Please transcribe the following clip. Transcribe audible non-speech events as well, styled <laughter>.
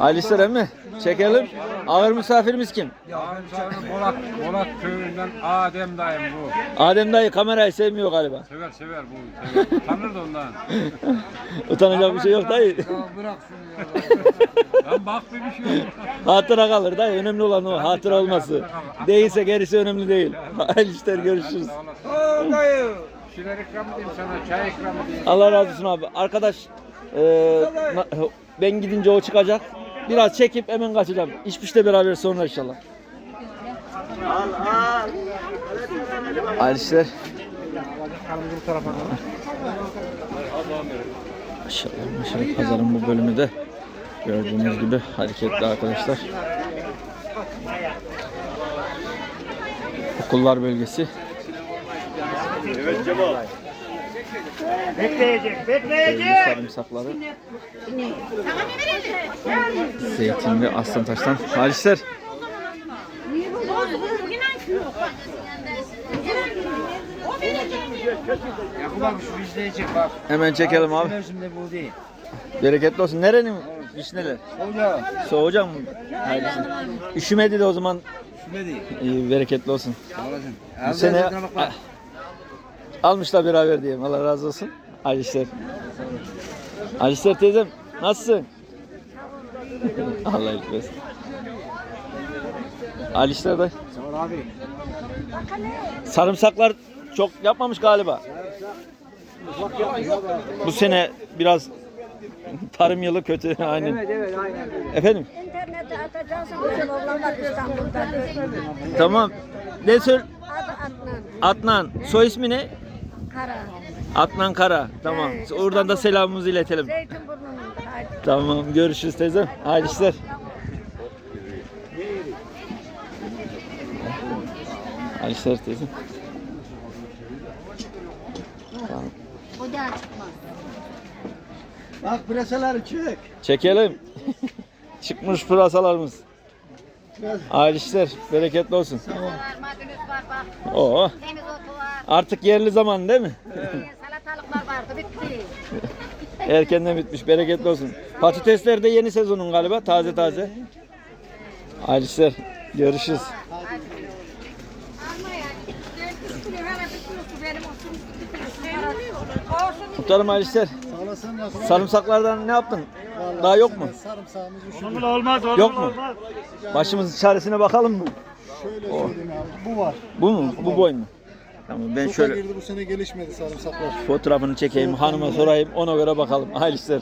Ali mi? Çekelim. Ağır misafirimiz kim? Bolak, Bolak köyünden Adem dayım bu. Adem dayı kamerayı sevmiyor galiba. Sever sever bu. Sever. Tanır da ondan. <laughs> Utanacak bir şey yok dayı. bırak şunu ya. Lan bak bir şey yok. Hatıra kalır dayı. Önemli olan o. Hatıra olması. Değilse gerisi önemli değil. Hayırlı işler görüşürüz. Oo dayı. Şeyler ikram edeyim sana. Çay ikram edeyim. Allah razı olsun abi. Arkadaş e, na- ben gidince o çıkacak. Biraz çekip hemen kaçacağım. İş işte beraber sonra inşallah. Hayırlı işler. Maşallah maşallah pazarın bu bölümü de gördüğünüz gibi hareketli arkadaşlar. Okullar bölgesi. Bekleyecek, bekleyecek. Sarımsakları. Zeytinli Aslantaş'tan. Hayırlı işler. Yakup abi şu izleyecek bak. Hemen çekelim abi. Mevsimde bu değil. Bereketli olsun. Nerenin vişneler? Hoca. Soğuyacak mı? Hayırlısı. Üşümedi de o zaman Şöyle değil. iyi, bereketli olsun. Olasın. Bu sene almışlar beraber diyeyim. Allah razı olsun. Hayırlı işler. Hayırlı işler teyzem. Nasılsın? Allah iyilik versin. Hayırlı işler dayı. Abi. Sarımsaklar çok yapmamış galiba. Bu sene biraz tarım yılı kötü <laughs> aynen. evet aynen. Efendim? İnternete atacaksın bütün oğlanlar İstanbul'da. Tamam. Ne sor? Adı Adnan. Adnan. Soy ismi ne? Kara. Adnan Kara. Tamam. Oradan da selamımızı iletelim. Zeytinburnu'nun. Tamam. Görüşürüz teyzem. Hayırlı işler. Hayırlı işler teyzem. Tamam. O da çıkmaz. Bak pırasaları çök. Çekelim. <laughs> Çıkmış pırasalarımız. Hayırlı işler. Bereketli olsun. Var bak. Oo. Temiz. Artık yerli zaman değil mi? Salatalıklar vardı bitti. Erkenden bitmiş. Bereketli olsun. Patatesler de yeni sezonun galiba. Taze taze. Hayırlı işler. Görüşürüz. Muhtarım hayırlı işler. Olasın. Sarımsaklardan ne yaptın? Daha yok mu? Sarımsağımız üşüdü. Olmaz Yok mu? Başımızın çaresine bakalım mı? Şöyle söyleyeyim abi. Bu var. Bu mu? Bu boy mu? Tamam ben Şöyle. şöyle girdi bu sene gelişmedi sarımsaklar. fotoğrafını çekeyim hanıma sorayım ona göre bakalım. Hayırlı işler.